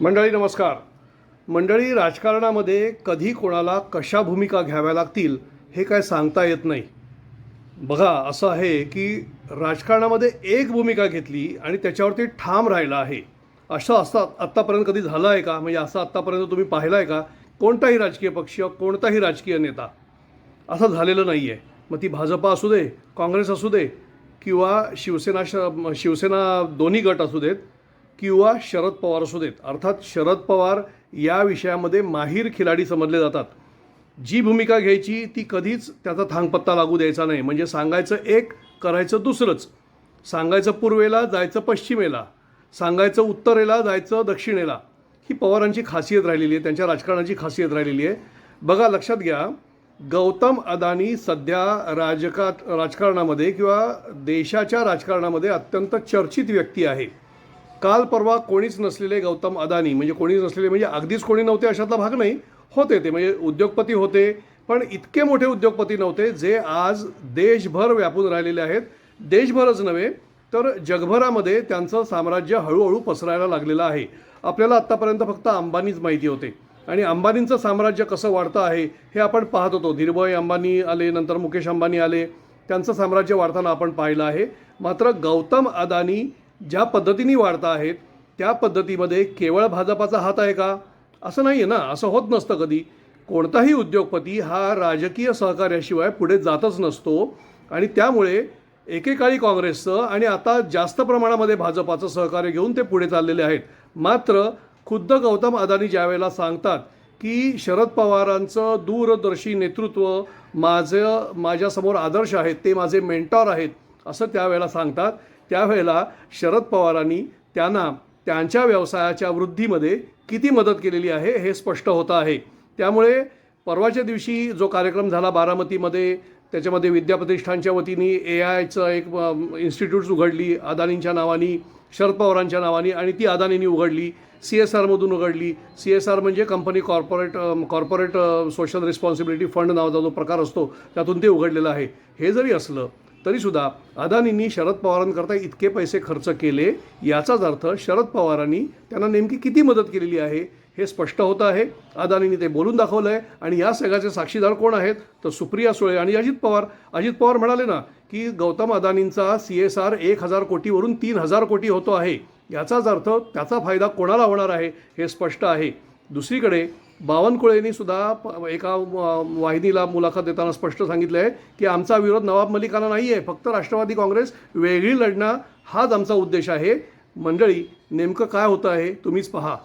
मंडळी नमस्कार. मंडळी राजकारणामध्ये कधी कोणाला कशा भूमिका घ्याव्या लागतील हे काय सांगता येत नाही. बघा असं आहे की राजकारणामध्ये एक भूमिका घेतली आणि त्याच्यावरती ठाम राहिला आहे. असं असं आत्तापर्यंत कधी झालं आहे का? म्हणजे असं आत्तापर्यंत तुम्ही पाहिलं आहे का? कोणताही राजकीय पक्ष कोणताही राजकीय नेता असं झालेलं नाही आहे मग ती भाजपा असू दे काँग्रेस असू दे किंवा शिवसेना श शिवसेना दोन्ही गट असू देत किंवा शरद पवार असू देत. अर्थात शरद पवार या विषयामध्ये माहीर खिलाडी समजले जातात. जी भूमिका घ्यायची ती कधीच त्याचा थांगपत्ता लागू द्यायचा नाही. म्हणजे सांगायचं एक करायचं दुसरंच. सांगायचं पूर्वेला जायचं पश्चिमेला. सांगायचं उत्तरेला जायचं दक्षिणेला. ही पवारांची खासियत राहिलेली आहे त्यांच्या राजकारणाची खासियत राहिलेली आहे. बघा लक्षात घ्या. गौतम अदानी सध्या राजका राजकारणामध्ये किंवा देशाच्या राजकारणामध्ये अत्यंत चर्चित व्यक्ती आहे. काल परवा कोणीच नसलेले गौतम अदानी म्हणजे कोणीच नसलेले म्हणजे अगदीच कोणी नव्हते अशातला भाग नाही होते ते म्हणजे उद्योगपती होते पण इतके मोठे उद्योगपती नव्हते जे आज देशभर व्यापून राहिलेले आहेत. देशभरच नव्हे तर जगभरामध्ये त्यांचं साम्राज्य हळूहळू पसरायला लागलेलं आहे. आपल्याला आत्तापर्यंत फक्त अंबानीच माहिती होते. आणि अंबानींचं साम्राज्य कसं वाढतं आहे हे आपण पाहत होतो. धीरभाई अंबानी आले नंतर मुकेश अंबानी आले त्यांचं साम्राज्य वाढताना आपण पाहिलं आहे. मात्र गौतम अदानी ज्या पद्धतीने वाढता आहेत त्या पद्धतीमध्ये केवळ भाजपाचा हात आहे का? असं नाही आहे ना असं होत नसतं कधी. कोणताही उद्योगपती हा राजकीय सहकार्याशिवाय पुढे जातच नसतो आणि त्यामुळे एकेकाळी काँग्रेसचं आणि आता जास्त प्रमाणामध्ये भाजपाचं सहकार्य घेऊन ते पुढे चाललेले आहेत. मात्र खुद्द गौतम अदानी ज्यावेळेला सांगतात की शरद पवारांचं दूरदर्शी नेतृत्व माझं माझ्यासमोर आदर्श आहेत ते माझे मेंटॉर आहेत असं त्यावेळेला सांगतात. त्यावेळेला शरद पवारांनी त्यांना त्यांच्या व्यवसायाच्या वृद्धीमध्ये किती मदत केलेली आहे हे स्पष्ट होतं आहे. त्यामुळे परवाच्या दिवशी जो कार्यक्रम झाला बारामतीमध्ये त्याच्यामध्ये विद्याप्रतिष्ठानच्या वतीने ए आयचं एक इन्स्टिट्यूट्स उघडली अदानींच्या नावानी शरद पवारांच्या नावानी आणि ती अदानींनी उघडली सी एस आरमधून उघडली. सी एस आर म्हणजे company corporate corporate social responsibility fund नावाचा जो प्रकार असतो त्यातून ते उघडलेलं आहे. हे जरी असलं तरीसुद्धा अदानींनी शरद पवारांकरता इतके पैसे खर्च केले याचाच अर्थ शरद पवारांनी त्यांना नेमकी किती मदत केलेली आहे हे स्पष्ट होतं आहे. अदानींनी ते बोलून दाखवलं आहे आणि या सगळ्याचे साक्षीदार कोण आहेत? तर सुप्रिया सुळे आणि अजित पवार. अजित पवार म्हणाले ना की गौतम अदानींचा सी एस आर एक हजार कोटीवरून तीन हजार कोटी होतो आहे. याचाच अर्थ त्याचा फायदा कोणाला होणार आहे हे स्पष्ट आहे. दुसरीकडे बावनकुळेंनी सुद्धा प- एका वाहिनीला मुलाखत देताना स्पष्ट सांगितलं आहे की आमचा विरोध नवाब मलिकांना नाही आहे फक्त राष्ट्रवादी काँग्रेस वेगळी लढणं हाच आमचा उद्देश आहे. मंडळी नेमकं काय होतं आहे तुम्हीच पहा.